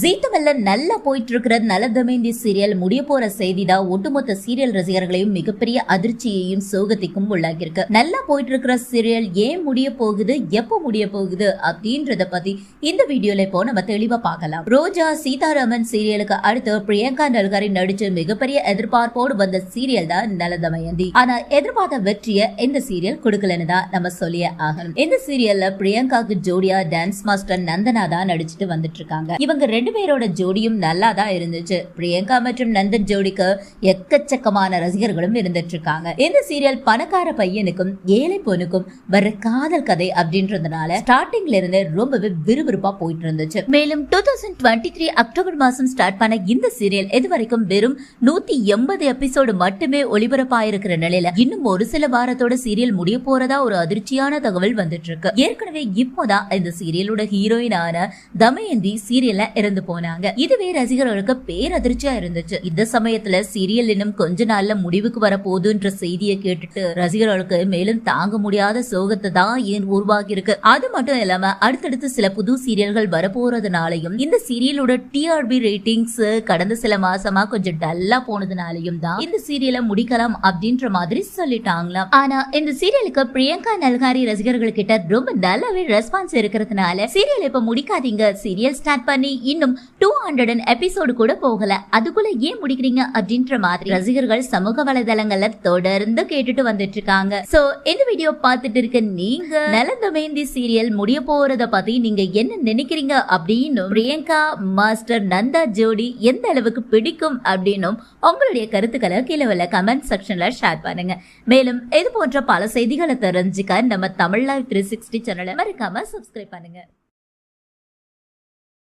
ஜீத்தவல்ல நல்லா போயிட்டு இருக்கிற நலதமேந்தி சீரியல் முடிய போற செய்தி தான் ஒட்டுமொத்த சீரியல் ரசிகர்களையும் மிகப்பெரிய அதிர்ச்சியையும் சோகத்திற்கும் உள்ளாகியிருக்கு நல்லா போயிட்டு இருக்கிற சீரியல் ஏன் முடிய போகுது எப்போ முடிய போகுது அப்படின்றத பத்தி இந்த வீடியோல இப்போ நம்ம தெளிவா பார்க்கலாம். ரோஜா சீதாராமன் சீரியலுக்கு அடுத்து பிரியங்கா நல்காரி நடிச்சு மிகப்பெரிய எதிர்பார்ப்போடு வந்த சீரியல் தான் நலதமயந்தி. ஆனா எதிர்பார்த்த வெற்றியை இந்த சீரியல் கொடுக்கலன்னு தான் நம்ம சொல்லியே ஆகணும். இந்த சீரியல்ல பிரியங்காக்கு ஜோடியா டான்ஸ் மாஸ்டர் நந்தனா தான் நடிச்சிட்டு வந்துட்டு இருக்காங்க. இவங்க ரெண்டு ரெண்டு பேரோட ஜோடியும் நல்லா தான் இருந்துச்சு பிரியங்கா மற்றும் நந்தன் ஜோடிக்கு எக்கச்சக்கமான ரசிகர்களும் இருந்துட்டு இருக்காங்க இந்த சீரியல் பணக்கார பையனுக்கும் ஏழை பொண்ணுக்கும் வர்ற காதல் கதை அப்படின்றதுனால ஸ்டார்டிங்ல இருந்து ரொம்பவே விறுவிறுப்பா போயிட்டு இருந்துச்சு மேலும் two thousand twenty three October மாசம் ஸ்டார்ட் பண்ண இந்த சீரியல் இது வரைக்கும் வெறும் நூத்தி எண்பது எபிசோடு மட்டுமே ஒளிபரப்பாயிருக்கிற நிலையில இன்னும் ஒரு சில வாரத்தோட சீரியல் முடிய போறதா ஒரு அதிர்ச்சியான தகவல் வந்துட்டு இருக்கு ஏற்கனவே இப்போதான் இந்த சீரியலோட ஹீரோயினான தமயந்தி சீரியல்ல இருந்து இறந்து போனாங்க. இதுவே ரசிகர்களுக்கு பேரதிர்ச்சியா இருந்துச்சு. இந்த சமயத்துல சீரியல் இன்னும் கொஞ்ச நாள்ல முடிவுக்கு வர போகுதுன்ற செய்தியை கேட்டுட்டு ரசிகர்களுக்கு மேலும் தாங்க முடியாத சோகத்தை தான் ஏன் உருவாகி இருக்கு அது மட்டும் இல்லாம அடுத்தடுத்து சில புது சீரியல்கள் வரப்போறதுனாலையும் இந்த சீரியலோட டிஆர்பி ரேட்டிங்ஸ் கடந்த சில மாசமா கொஞ்சம் டல்லா போனதுனாலையும் தான் இந்த சீரியலை முடிக்கலாம் அப்படின்ற மாதிரி சொல்லிட்டாங்களாம். ஆனா இந்த சீரியலுக்கு பிரியங்கா நல்காரி ரசிகர்கள் கிட்ட ரொம்ப நல்லாவே ரெஸ்பான்ஸ் இருக்கிறதுனால சீரியல் இப்ப முடிக்காதீங்க. சீரியல் ஸ்டார்ட் பண்ணி இன்னும் டூ ஹண்ட்ரட் எபிசோடு கூட போகல. அதுக்குள்ள ஏன் முடிக்கிறீங்க அப்படின்ற மாதிரி ரசிகர்கள் சமூக வலைதளங்கள்ல தொடர்ந்து கேட்டுட்டு வந்துட்டு இருக்காங்க சோ இந்த வீடியோ பார்த்துட்டு இருக்க நீங்க நலந்தமேந்தி சீரியல் முடிய போறத பத்தி நீங்க என்ன நினைக்கிறீங்க அப்படின்னு பிரியங்கா மாஸ்டர் நந்தா ஜோடி எந்த அளவுக்கு பிடிக்கும் அப்படின்னும் உங்களுடைய கருத்துக்களை கீழே உள்ள கமெண்ட் செக்ஷன்ல ஷேர் பண்ணுங்க. மேலும் இது போன்ற பல செய்திகளை தெரிஞ்சுக்க நம்ம தமிழ் லைவ் த்ரீ சிக்ஸ்டி சேனலை மறக்காம சப்ஸ்கிரைப் பண்ணுங்க.